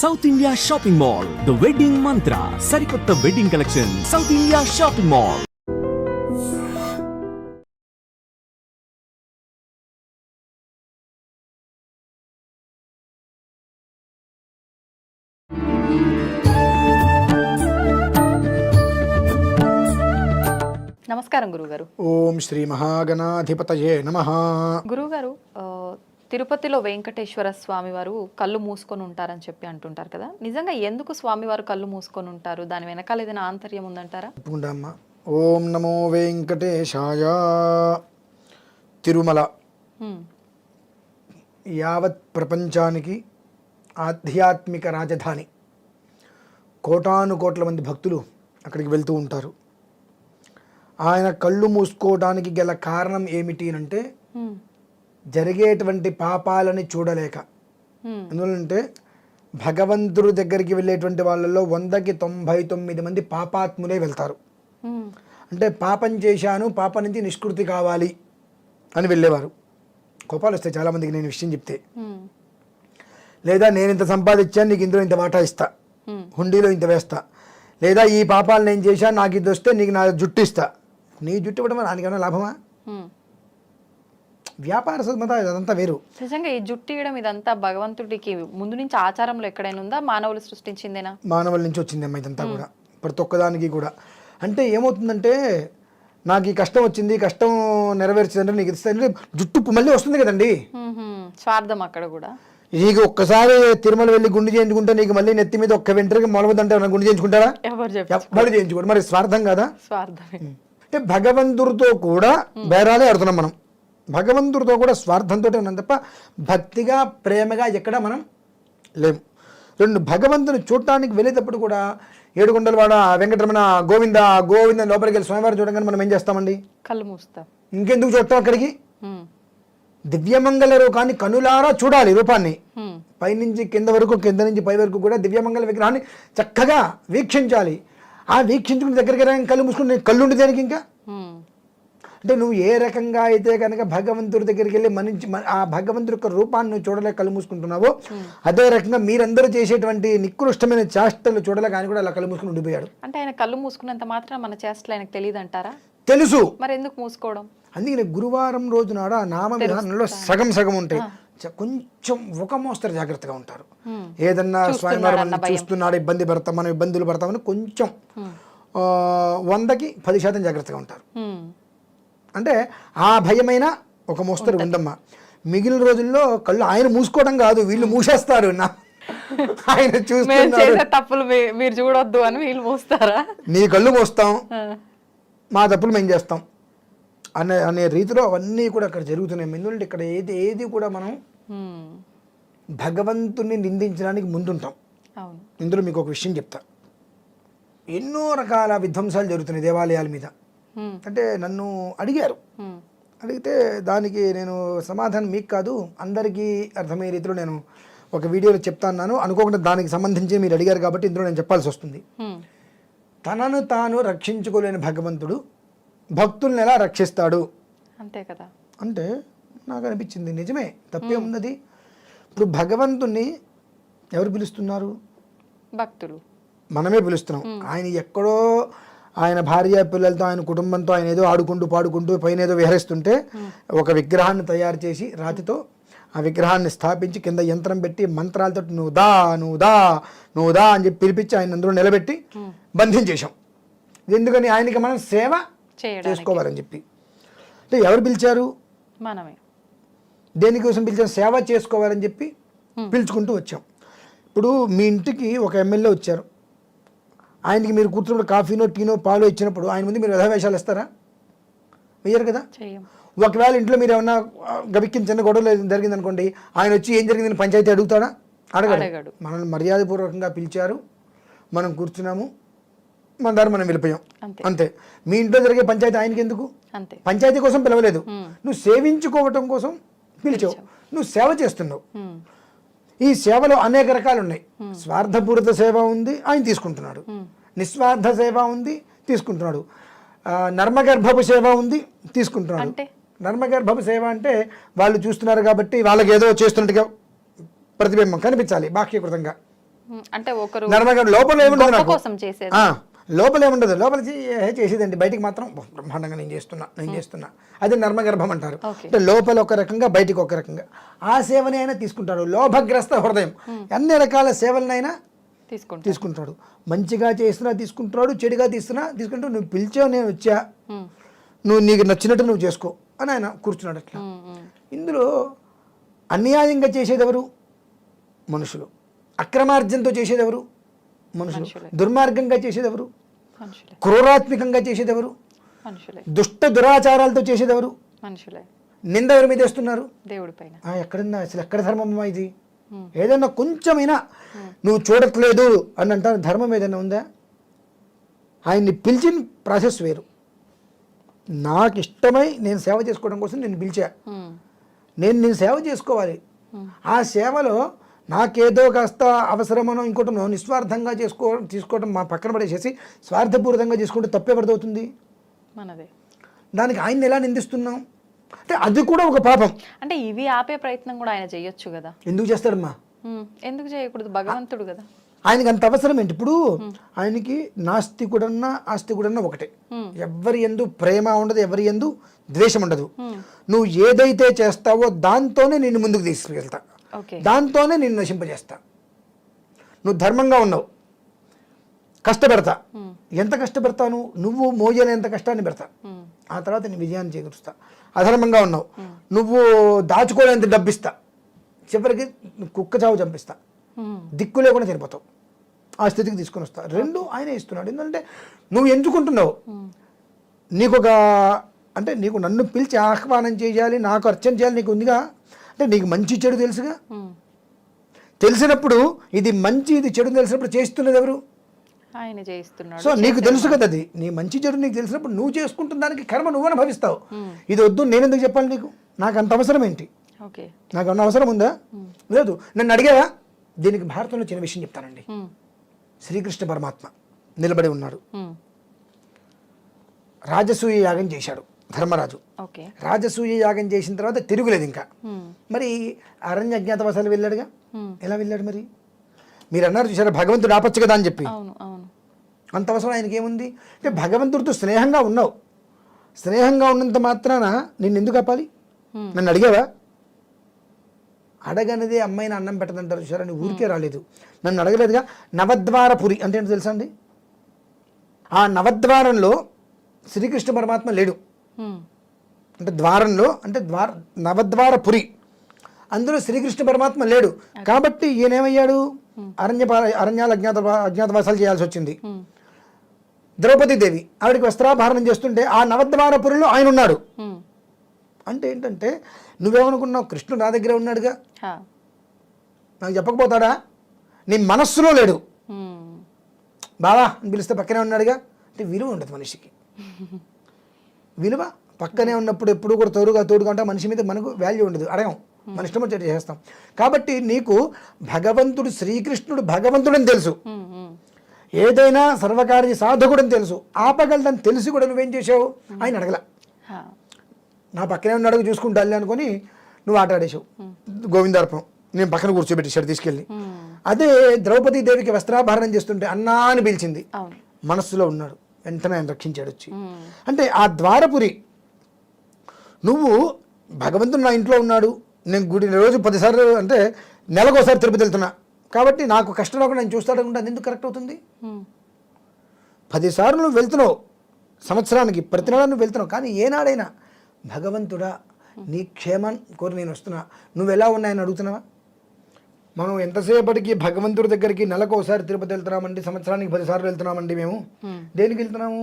South India shopping mall the wedding Mantra సరికొత్త wedding collection South India shopping mall నమస్కారం గురుగారు. ఓం శ్రీ మహాగణాధిపతయే నమ. గురుగారు తిరుపతిలో వెంకటేశ్వర స్వామి వారు కళ్ళు మూసుకొని ఉంటారని చెప్పి అంటుంటారు కదా. నిజంగా ఎందుకు స్వామివారు కళ్ళు మూసుకొని ఉంటారు? దాని వెనకాల ఏదైనా ఆంతర్యం ఉందంటారా? తప్పకుండా అమ్మ. ఓం నమో వెంకటేశాయ. తిరుమల. యావత్ ప్రపంచానికి ఆధ్యాత్మిక రాజధాని. కోటాను కోట్ల మంది భక్తులు అక్కడికి వెళ్తూ ఉంటారు. ఆయన కళ్ళు మూసుకోవడానికి గల కారణం ఏమిటి అంటే జరిగేటువంటి పాపాలని చూడలేక. ఎందువల్లంటే భగవంతుడి దగ్గరికి వెళ్ళేటువంటి వాళ్ళలో వందకి తొంభై తొమ్మిది మంది పాపాత్ములే వెళ్తారు. అంటే పాపం చేశాను పాపం నుంచి నిష్కృతి కావాలి అని వెళ్ళేవారు. కోపాలు వస్తాయి చాలామందికి నేను విషయం చెప్తే. లేదా నేను ఇంత సంపాదించాను నీకు ఇందులో ఇంత వాటా ఇస్తా. హుండీలో ఇంత వేస్తా. లేదా ఈ పాపాలు నేను చేశాను నాకు ఇది వస్తే నీకు నా జుట్టు ఇస్తా. నీ జుట్టు ఇవ్వడం నాకేమైనా లాభమా. వ్యాపార సంబంధ అదంతా వేరు. నిజంగా ఈ జుట్టు ఇయడం ఇదంతా భగవంతుడికి ముందు నుంచి ఆచారంలో ఎక్కడైనా ఉందా? మానవులు సృష్టించిందేనా? మానవుల నుంచి వచ్చింది అమ్మ ఇదంతా కూడా. ప్రతి ఒక్కదానికి కూడా. అంటే ఏమవుతుందంటే నాకు ఈ కష్టం వచ్చింది కష్టం నెరవేర్చిందంటే నీకు ఇస్తే జుట్టు మళ్ళీ వస్తుంది కదండి. స్వార్థం అక్కడ కూడా. నీకు ఒక్కసారి తిరుమల వెళ్ళి గుండు చేయించుకుంటే నీకు మళ్ళీ నెత్తి మీద ఒక్క వెంట్రుక మొలవదంటే గుండు చేయించుకుంటారా? ఎవరు చేయించుకోడు మరి స్వార్థం కదా? స్వార్థమే. అంటే భగవంతుడితో కూడా బేరాలే ఆడుతున్నాం మనం. భగవంతుడితో కూడా స్వార్థంతో ఉన్నాం తప్ప భక్తిగా ప్రేమగా ఎక్కడ మనం లేము రెండు భగవంతుని చూడటానికి వెళ్ళేటప్పుడు కూడా ఏడుకొండలవాడ వెంకటరమణ గోవింద గోవింద లోపలికి వెళ్ళి స్వామివారిని చూడగానే మనం ఏం చేస్తామండి? కళ్ళు మూస్తాం. ఇంకెందుకు చూడటం అక్కడికి? దివ్యమంగళ రూపాన్ని కనులారా చూడాలి రూపాన్ని. పైనుంచి కింద వరకు కింద నుంచి పై వరకు కూడా దివ్యమంగళ విగ్రహాన్ని చక్కగా వీక్షించాలి. ఆ వీక్షించుకుని దగ్గరికి రాగానే కళ్ళు మూసుకుని కళ్ళు ఉండి దేనికి ఇంకా. అంటే నువ్వు ఏ రకంగా అయితే కనుక భగవంతుడి దగ్గరికి వెళ్ళి మనించి ఆ భగవంతుడి యొక్క రూపాన్ని నువ్వు చూడలేక కళ్ళు మూసుకుంటున్నావో అదే రకంగా మీరందరూ చేసేటువంటి నికృష్టమైన చేష్టలు చూడలేక ఆయన కూడా అలా కళ్ళు మూసుకుని ఉండిపోయాడు. అంటే ఆయన కళ్ళు మూసుకున్నంత మాత్రం మన చేష్టలు ఆయనకు తెలియదు అంటారా తెలుసు. మరి ఎందుకు మూసుకోవడం? అందుకని గురువారం రోజు నాడు ఆ నామ విధానంలో సగం సగం ఉంటాయి కొంచెం ఒక మోస్తరు జాగ్రత్తగా ఉంటారు. ఏదన్నా స్వయంవరం మనం చూస్తున్నాడు ఇబ్బంది పడతాం మనం ఇబ్బందులు పడతామని కొంచెం ఆ, వందకి పది శాతం జాగ్రత్తగా ఉంటారు. అంటే ఆ భయమైన ఒక మోస్తరు ఉందమ్మా. మిగిలిన రోజుల్లో కళ్ళు ఆయన మూసుకోవడం కాదు వీళ్ళు మూసేస్తారు నా. ఆయన చూస్తున్నారు. చేసే తప్పులు మీరు చూడొద్దు అని వీళ్ళు మూస్తారా? నీ కళ్ళు మోస్తాం. మా తప్పులు మేము చేస్తాం. అనే అనే రీతిలో అవన్నీ కూడా అక్కడ జరుగుతున్నాయి. ఎందుకంటే ఇక్కడ ఏది ఏది కూడా మనం. భగవంతుని నిందించడానికి ముందుంటాం. ఇందులో మీకు ఒక విషయం చెప్తా. ఎన్నో రకాల విధ్వంసాలు జరుగుతున్నాయి దేవాలయాల మీద. అంటే నన్ను అడిగారు. అడిగితే దానికి నేను సమాధానం మీకు కాదు అందరికీ అర్థమయ్యే రీతిలో నేను ఒక వీడియోలో చెప్తాను అనుకోకుండా దానికి సంబంధించి మీరు అడిగారు కాబట్టి ఇందులో నేను చెప్పాల్సి వస్తుంది. తనను తాను రక్షించుకోలేని భగవంతుడు భక్తుల్ని ఎలా రక్షిస్తాడు? అంతే కదా. అంటే నాకు అనిపించింది నిజమే తప్పే ఉన్నది. ఇప్పుడు భగవంతుణ్ణి ఎవరు పిలుస్తున్నారు? భక్తులు. మనమే పిలుస్తున్నాం. ఆయన ఎక్కడో ఆయన భార్య పిల్లలతో ఆయన కుటుంబంతో ఆయన ఏదో ఆడుకుంటూ పాడుకుంటూ పైన ఏదో విహరిస్తుంటే ఒక విగ్రహాన్ని తయారు చేసి రాతితో ఆ విగ్రహాన్ని స్థాపించి కింద యంత్రం పెట్టి మంత్రాలతో నువ్వు దా నువ్వు దా నువ్వు దా అని చెప్పి పిలిపించి ఆయన అందులో నిలబెట్టి బంధించేశాం ఎందుకని ఆయనకి మనం సేవ చేసుకోవాలని చెప్పి. అంటే ఎవరు పిలిచారు? మనమే. దేనికోసం పిలిచారు సేవ చేసుకోవాలని చెప్పి పిలుచుకుంటూ వచ్చాం. ఇప్పుడు మీ ఇంటికి ఒక ఎమ్మెల్యే వచ్చారు. ఆయనకి మీరు కూర్చున్నప్పుడు కాఫీనో టీనో పాలు ఇచ్చినప్పుడు ఆయన ముందు మీరు వేషాలు ఇస్తారా? వెయ్యరు కదా? ఒకవేళ ఇంట్లో మీరు ఏమన్నా గబిక్కిన చిన్న గొడవలు జరిగింది అనుకోండి ఆయన వచ్చి ఏం జరిగిందని పంచాయతీ అడుగుతాడా? అడగడు. మనల్ని మర్యాదపూర్వకంగా పిలిచారు మనం కూర్చున్నాము మన దారి మనం వెళ్ళిపోయాం. అంతే. మీ ఇంట్లో జరిగే పంచాయతీ ఆయనకి ఎందుకు? పంచాయతీ కోసం పిలవలేదు. నువ్వు సేవించుకోవటం కోసం పిలిచావు. నువ్వు సేవ చేస్తున్నావు. ఈ సేవలో అనేక రకాలు ఉన్నాయి స్వార్థపూరిత సేవ ఉంది ఆయన తీసుకుంటున్నాడు. నిస్వార్థ సేవ ఉంది తీసుకుంటున్నాడు. నర్మగర్భపు సేవ ఉంది తీసుకుంటున్నాడు? నర్మగర్భపు సేవ అంటే వాళ్ళు చూస్తున్నారు కాబట్టి వాళ్ళకి ఏదో చేస్తున్నట్టుగా ప్రతిబింబం కనిపించాలి బాహ్యకృతంగా. అంటే ఒకరు నర్మగడ్డ లోపల ఏముండదు లోపల ఏముండదు లోపల చేసేదండి. బయటికి మాత్రం "ఓ, బ్రహ్మాండంగా నేను చేస్తున్నా నేను చేస్తున్నా. అది నర్మగర్భం అంటారు. అంటే లోపల ఒక రకంగా బయటికి ఒక రకంగా. ఆ సేవని అయినా తీసుకుంటాడు. లోభగ్రస్త హృదయం. అన్ని రకాల సేవలనైనా తీసుకుంటాడు. మంచిగా చేస్తున్నా తీసుకుంటాడు చెడుగా తీస్తున్నా తీసుకుంటూ నువ్వు పిలిచావు నేను వచ్చా. నువ్వు నీకు నచ్చినట్టు నువ్వు చేసుకో అని ఆయన కూర్చున్నాడు అట్లా. ఇందులో అన్యాయంగా చేసేదెవరు? మనుషులు. అక్రమార్జనతో చేసేదెవరు? మనుషులు. దుర్మార్గంగా చేసేదెవరు? క్రూరాత్మకంగా చేసేదెవరు? దుష్ట దురాచారాలతో చేసేదెవరు? మనుషులే. నింద ఎవరి మీద వేస్తున్నారు? దేవుడి పైన. అసలు ఎక్కడ ధర్మమ్మా ఇది. ఏదన్నా కొంచెమైనా నువ్వు చూడట్లేదు అని అంటారు. ధర్మం ఏదైనా ఉందా? ఆయన్ని పిలిచిన ప్రాసెస్ వేరు. నాకు ఇష్టమై నేను సేవ చేసుకోవడం కోసం నేను పిలిచా. నేను నేను సేవ చేసుకోవాలి. ఆ సేవలో నాకేదో కాస్త అవసరమనో ఇంకోటనో నిస్వార్థంగా చేసుకో తీసుకోవడం మా పక్కన పడేసేసి స్వార్థపూరితంగా చేసుకుంటే తప్పే పడుతుంది మనదే. దానికి ఆయన్ని ఎలా నిందిస్తున్నాం? అంటే అది కూడా ఒక పాపం. అంటే ఇవి ఆపే ప్రయత్నం కూడా ఆయన చేయొచ్చు కదా. ఎందుకు చేస్తాడమ్మా ఎందుకు చేయకూడదు? భగవంతుడు కదా. ఆయనకి అంత అవసరం ఏంటి? ఇప్పుడు ఆయనకి నాస్తికుడన్నా ఆస్తికుడన్నా ఒకటే. ఎవరి ఎందు ప్రేమ ఉండదు ఎవరి ఎందు ద్వేషం ఉండదు. నువ్వు ఏదైతే చేస్తావో దాంతోనే నిన్ను ముందుకు తీసుకెళ్తా. దాంతోనే నిన్ను నశింపజేస్తా. నువ్వు ధర్మంగా ఉన్నావు. కష్టపెడతా. ఎంత కష్టపెడతాను? నువ్వు మోయలేంత కష్టాన్ని పెడతా. ఆ తర్వాత నీ విజయాన్ని చేకూరుస్తా. అధర్మంగా ఉన్నావు. నువ్వు దాచుకోలేంత డబ్బిస్తా. చివరికి కుక్క చావు చంపిస్తా. దిక్కు లేకుండా చనిపోతావు. ఆ స్థితికి తీసుకొని వస్తా. రెండు ఆయనే ఇస్తున్నాడు. ఎందుకంటే నువ్వు ఎంచుకుంటున్నావు నీకు ఒక అంటే నీకు నన్ను పిలిచి ఆహ్వానం చేయాలి నాకు అర్చన చేయాలి నీకు ఉందిగా? అంటే నీకు మంచి చెడు తెలుసుగా. తెలిసినప్పుడు ఇది మంచి ఇది చెడు తెలిసినప్పుడు చేస్తున్నది ఎవరు? ఆయన సో నీకు తెలుసు కదా అది. నీ మంచి చెడు నీకు తెలిసినప్పుడు నువ్వు చేసుకుంటున్న దానికి కర్మ నువ్వు అనుభవిస్తావు. ఇది వద్దు నేను ఎందుకు చెప్పాలి నీకు? నాకు అంత అవసరం ఏంటి? నాకు అన్న అవసరం ఉందా? లేదు. నన్ను అడిగావా? దీనికి భారతంలో చిన్న విషయం చెప్తానండి. శ్రీకృష్ణ పరమాత్మ నిలబడి ఉన్నాడు. రాజసూయ యాగం చేశాడు. ధర్మరాజు. రాజసూయ యాగం చేసిన తర్వాత తిరుగులేదు ఇంకా. మరి అరణ్య అజ్ఞాతవాసాలు వెళ్ళాడుగా. ఎలా వెళ్ళాడు మరి? మీరు అన్నారు చూసారా భగవంతుడు ఆపచ్చు కదా అని చెప్పి. అంత అవసరం ఆయనకి ఏముంది అంటే భగవంతుడితో స్నేహంగా ఉన్నావు. స్నేహంగా ఉన్నంత మాత్రాన నిన్ను ఎందుకు ఆపాలి. నన్ను అడిగావా? అడగనిదే అమ్మాయిని అన్నం పెట్టదంటారు చూసారా నీ ఊరికే రాలేదు. నన్ను అడగలేదుగా? నవద్వారపురి అంటే ఏంటో తెలుసా అండి? ఆ నవద్వారంలో శ్రీకృష్ణ పరమాత్మ లేడు. అంటే ద్వారంలో అంటే ద్వార నవద్వారపురి అందులో శ్రీకృష్ణ పరమాత్మ లేడు. కాబట్టి ఈయనేమయ్యాడు? అరణ్య అరణ్యాలు అజ్ఞాత అజ్ఞాతవాసాలు చేయాల్సి వచ్చింది. ద్రౌపదీదేవి ఆవిడకి వస్త్రాభరణం చేస్తుంటే ఆ నవద్వారపురిలో ఆయన ఉన్నాడు. అంటే ఏంటంటే నువ్వేమనుకున్నావు? కృష్ణుడు నా దగ్గర ఉన్నాడుగా. నాకు చెప్పకపోతాడా? నీ మనస్సులో లేడు. బావా అని పిలిస్తే పక్కనే ఉన్నాడుగా. అంటే విలువ ఉండదు మనిషికి. విలువ పక్కనే ఉన్నప్పుడు ఎప్పుడు కూడా తోడుగా తోడుగా ఉంటే మనిషి మీద మనకు వాల్యూ ఉండదు. అడగం. మన ఇష్టం వచ్చేది చేస్తాం. కాబట్టి నీకు భగవంతుడు శ్రీకృష్ణుడు భగవంతుడని తెలుసు. ఏదైనా సర్వకార్య సాధకుడని తెలుసు. ఆపగలదని తెలిసి కూడా నువ్వేం చేసావు ఆయన అడగల. నా పక్కనే ఉన్నాడు చూసుకుంటాలి అనుకొని నువ్వు ఆట ఆడేసావు గోవిందార్పణం. నేను పక్కన కూర్చోబెట్టేశాడు తీసుకెళ్ళి. అదే ద్రౌపదీ దేవికి వస్త్రాభరణం చేస్తుంటే అన్నా అని పిలిచింది మనస్సులో ఉన్నాడు. వెంటనే ఆయన రక్షించాడు వచ్చి. అంటే ఆ ద్వారపురి నువ్వు భగవంతుడు నా ఇంట్లో ఉన్నాడు నేను గుడి రోజు పదిసార్లు అంటే నెలకోసారి తిరుపతి వెళ్తున్నా. కాబట్టి నాకు కష్టం రాకుండా నేను చూస్తాడు అనుకుంటే అది ఎందుకు కరెక్ట్ అవుతుంది? పదిసార్లు నువ్వు వెళ్తున్నావు సంవత్సరానికి ప్రతి నెల నువ్వు వెళ్తున్నావు కానీ ఏనాడైనా భగవంతుడా నీ క్షేమం కోరి నేను వస్తున్నా. నువ్వు ఎలా ఉన్నాయని అడుగుతున్నావా? మనం ఎంతసేపటికి భగవంతుడి దగ్గరికి నెలకు ఒకసారి తిరుపతి వెళ్తున్నామండి సంవత్సరానికి పదిసార్లు వెళ్తున్నామండి మేము. దేనికి వెళ్తున్నాము?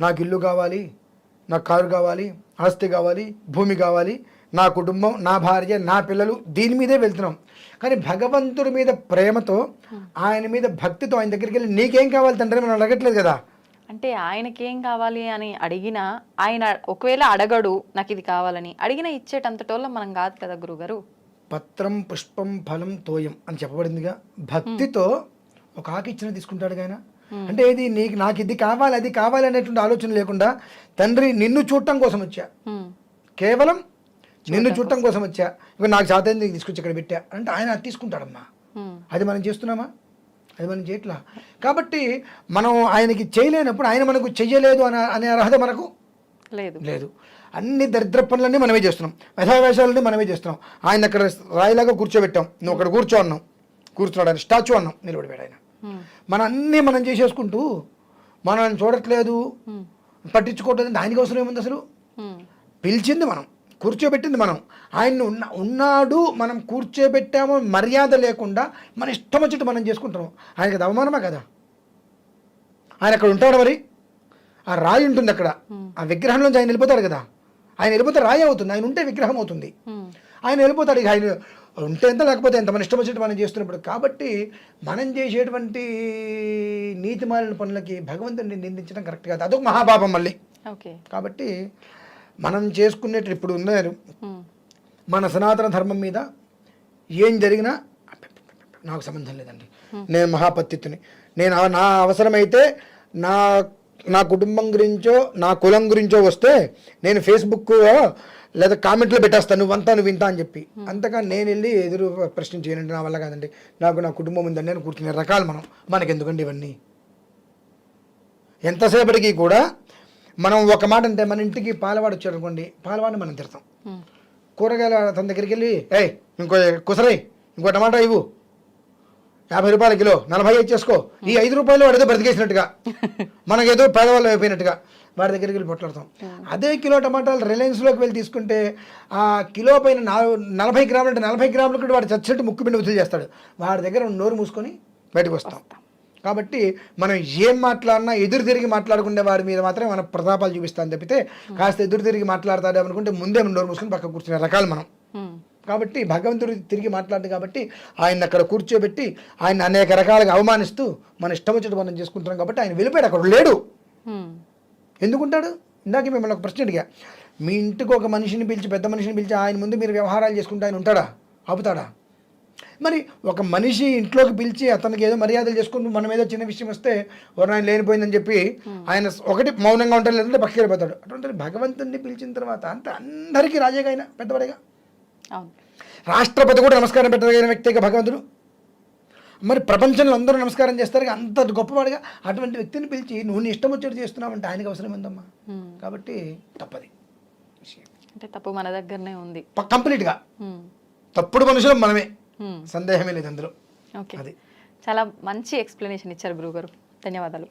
నాకు ఇల్లు కావాలి నాకు కారు కావాలి ఆస్తి కావాలి భూమి కావాలి నా కుటుంబం నా భార్య నా పిల్లలు దీని మీదే వెళ్తున్నాం. కానీ భగవంతుడి మీద ప్రేమతో ఆయన మీద భక్తితో ఆయన దగ్గరికి వెళ్ళి నీకేం కావాలి తండ్రి మనం అడగట్లేదు కదా? అంటే ఆయనకి ఏం కావాలి అని అడిగినా ఆయన ఒకవేళ అడగడు నాకు ఇది కావాలని. అడిగినా ఇచ్చేటంతటోళ్ళ మనం కాదు కదా గురుగారు. పత్రం పుష్పం ఫలం తోయం అని చెప్పబడిందిగా. భక్తితో ఒక ఆకు ఇచ్చిన తీసుకుంటాడు ఆయన. అంటే ఇది నీకు నాకు ఇది కావాలి అది కావాలి అనేటువంటి ఆలోచన లేకుండా తండ్రి నిన్ను చూడటం కోసం వచ్చా? కేవలం నిన్ను చూడటం కోసం వచ్చా? ఇక నాకు చేత నీకు తీసుకొచ్చి ఇక్కడ పెట్టా. అంటే ఆయన అది తీసుకుంటాడమ్మా. అది మనం చేస్తున్నామా? అది మనం చేయట్లా? కాబట్టి మనం ఆయనకి చేయలేనప్పుడు ఆయన మనకు చెయ్యలేదు అనే అనే అర్హత మనకు లేదు. లేదు. అన్ని దరిద్ర పనులన్నీ మనమే చేస్తున్నాం. వ్యధావేషాలన్నీ మనమే చేస్తున్నాం. ఆయన అక్కడ రాయిలాగా కూర్చోబెట్టాం. నువ్వు అక్కడ కూర్చో అన్నాం కూర్చున్నాడు ఆయన. స్టాచ్యూ అన్నాం. నిలబడిపోయాడు ఆయన. మన అన్నీ మనం చేసేసుకుంటూ మనం ఆయన చూడట్లేదు పట్టించుకోవట్లేదు. ఆయనకి అవసరం ఏముంది అసలు? పిలిచింది మనం. కూర్చోబెట్టింది మనం. ఆయన ఉన్న ఉన్నాడు మనం కూర్చోబెట్టాము మర్యాద లేకుండా మన ఇష్టం వచ్చినట్టు మనం చేసుకుంటున్నాం. ఆయనకి అవమానమా కదా? ఆయన అక్కడ ఉంటాడు మరి? ఆ రాయి ఉంటుంది అక్కడ. ఆ విగ్రహంలోంచి ఆయన వెళ్ళిపోతాడు కదా. ఆయన వెళ్ళిపోతే రాయి అవుతుంది. ఆయన ఉంటే విగ్రహం అవుతుంది. ఆయన వెళ్ళిపోతాడు ఇక ఆయన ఉంటే ఎంత లేకపోతే ఎంత. మన ఇష్టం వచ్చినట్టు మనం చేస్తున్నప్పుడు. కాబట్టి మనం చేసేటువంటి నీతిమాలిన పనులకి భగవంతుడిని నిందించడం కరెక్ట్ కాదు. అదొక మహాపాపం మళ్ళీ. ఓకే. కాబట్టి మనం చేసుకునేటి ఇప్పుడు ఉన్నారు. మన సనాతన ధర్మం మీద ఏం జరిగినా నాకు సంబంధం లేదండి. నేను మహాపత్తిత్తుని నేను నా అవసరమైతే నా నా కుటుంబం గురించో నా కులం గురించో వస్తే నేను ఫేస్బుక్ లేదా కామెంట్లో పెట్టేస్తాను నువ్వంతా నువ్వు ఇంత అని చెప్పి. అంతగా నేను వెళ్ళి ఎదురు ప్రశ్న చేయనండి నా వల్ల కాదండి నాకు నా కుటుంబం ఉందండి నేను కూర్చునే రకాలు మనం. మనకెందుకండి ఇవన్నీ? ఎంతసేపటికి కూడా మనం ఒక మాట అంటే మన ఇంటికి పాలవాడు వచ్చాడు అనుకోండి పాలవాడిని మనం తిడతాం. కూరగాయల తన దగ్గరికి వెళ్ళి ఏయ్ ఇంకో కుసరై ఇంకో టమాటా ఇవ్వు. యాభై రూపాయల కిలో నలభై ఐదు చేసుకో. ఈ ఐదు రూపాయలు వాడు ఏదో బ్రతికేసినట్టుగా. మనకేదో పేదవాళ్ళు అయిపోయినట్టుగా. వాడి దగ్గరికి వెళ్ళి పొట్లాడతాం అదే కిలో టమాటాలు రిలయన్స్లోకి వెళ్ళి తీసుకుంటే ఆ కిలో పైన నాలుగు నలభై గ్రాములు అంటే నలభై గ్రాములు కూడా వాడు చచ్చినట్టు ముక్కు పిండి వసూలు చేస్తాడు. వాడి దగ్గర నోరు మూసుకొని బయటకు వస్తాం. కాబట్టి మనం ఏం మాట్లాడినా ఎదురు తిరిగి మాట్లాడుకునే వాడి మీద మాత్రమే మన ప్రతాపాలు చూపిస్తాను తప్పితే కాస్త ఎదురు తిరిగి మాట్లాడతాడు అనుకుంటే ముందే నోరు మూసుకొని పక్క కూర్చునే రకాలు మనం. కాబట్టి భగవంతుడు తిరిగి మాట్లాడు కాబట్టి ఆయన అక్కడ కూర్చోబెట్టి ఆయన అనేక రకాలుగా అవమానిస్తూ మన ఇష్టం వచ్చినట్టు మనం చేసుకుంటున్నాం కాబట్టి ఆయన వెళ్ళిపోయాడు. అక్కడ లేడు. ఎందుకుంటాడు? ఇందాక మిమ్మల్ని ఒక ప్రశ్న అడిగా. మీ ఇంటికి ఒక మనిషిని పిలిచి పెద్ద మనిషిని పిలిచి ఆయన ముందు మీరు వ్యవహారాలు చేసుకుంటే ఆయన ఉంటాడా? ఆపుతాడా? మరి ఒక మనిషి ఇంట్లోకి పిలిచి అతనికి ఏదో మర్యాదలు చేసుకుంటూ మనం ఏదో చిన్న విషయం వస్తే ఎవరు ఆయన లేనిపోయిందని చెప్పి ఆయన ఒకటి మౌనంగా ఉంటాడు లేదంటే పక్కకి వెళ్ళిపోతాడు. అటువంటి భగవంతుడిని పిలిచిన తర్వాత అంత అందరికీ రాజేగా ఆయన పెద్దవాడిగా. రాష్ట్రపతి కూడా నమస్కారం పెట్టగలిగిన వ్యక్తిగా భగవంతుడు. మరి ప్రపంచంలో అందరూ నమస్కారం చేస్తారు అంత గొప్పవాడిగా అటువంటి వ్యక్తిని పిలిచి నువ్వు నీ ఇష్టం వచ్చేది చేస్తున్నావంటే ఆయనకి అవసరం ఏందమ్మా? ఉమ్, కాబట్టి తప్పది అంటే తప్పు మన దగ్గరనే ఉంది. కంప్లీట్గా. తప్పుడు మనుషులు మనమే. సందేహమే లేదు అందులో. ఓకే. అది. చాలా మంచి ఎక్స్ప్లెనేషన్ ఇచ్చారు గురువు గారు. ధన్యవాదాలు.